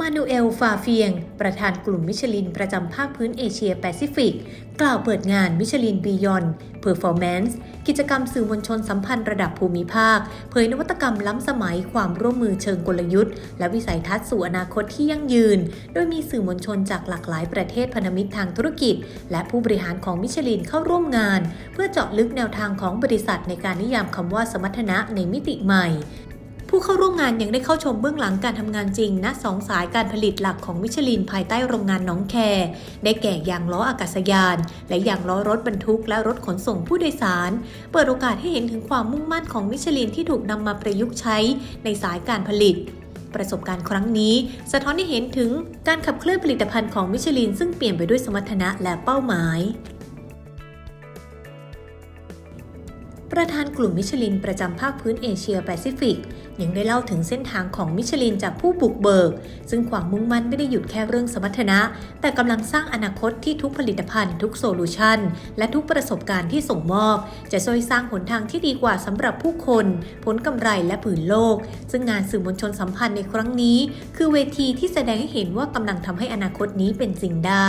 มานูเอล ฟาเฟียง ประธานกลุ่มมิชลินประจำภาคพื้นเอเชียแปซิฟิก กล่าวเปิดงานมิชลินบียอนเพอร์ฟอร์แมนซ์กิจกรรมสื่อมวลชนสัมพันธ์ระดับภูมิภาค เผยนวัตกรรมล้ำสมัยความร่วมมือเชิงกลยุทธ์ และวิสัยทัศน์สู่อนาคตที่ยั่งยืน โดยมีสื่อมวลชนจากหลากหลายประเทศพันธมิตรทางธุรกิจ และผู้บริหารของมิชลินเข้าร่วมงาน เพื่อเจาะลึกแนวทางของบริษัทในการนิยามคำว่าสมรรถนะในมิติใหม่ ผู้เข้าร่วมงานยังได้เข้าชมเบื้องหลังการทำงานจริงณสองสายการผลิตหลักของมิชลินภายใต้โรงงานน้องแค ได้แก่ยางล้ออากาศยาน และยางล้อรถบรรทุกและรถขนส่งผู้โดยสาร เปิดโอกาสให้เห็นถึงความมุ่งมั่นของมิชลินที่ถูกนำมาประยุกต์ใช้ในสายการผลิตประสบการณ์ครั้งนี้ สะท้อนให้เห็นถึงการขับเคลื่อนผลิตภัณฑ์ของมิชลิน ซึ่งเปลี่ยนไปด้วยสมรรถนะและเป้าหมาย ประธานกลุ่มมิชลินประจำภาคพื้นเอเชียแปซิฟิก ยังได้เล่าถึงเส้นทางของมิชลินจากผู้บุกเบิก ซึ่งความมุ่งมั่นไม่ได้หยุดแค่เรื่องสมรรถนะ แต่กำลังสร้างอนาคตที่ทุกผลิตภัณฑ์ ทุกโซลูชันและทุกประสบการณ์ที่ส่งมอบ จะช่วยสร้างหนทางที่ดีกว่าสำหรับผู้คน ผลกำไรและผืนโลก ซึ่งงานสื่อมวลชนสัมพันธ์ในครั้งนี้ คือเวทีที่แสดงให้เห็นว่ากำลังทำให้อนาคตนี้เป็นจริงได้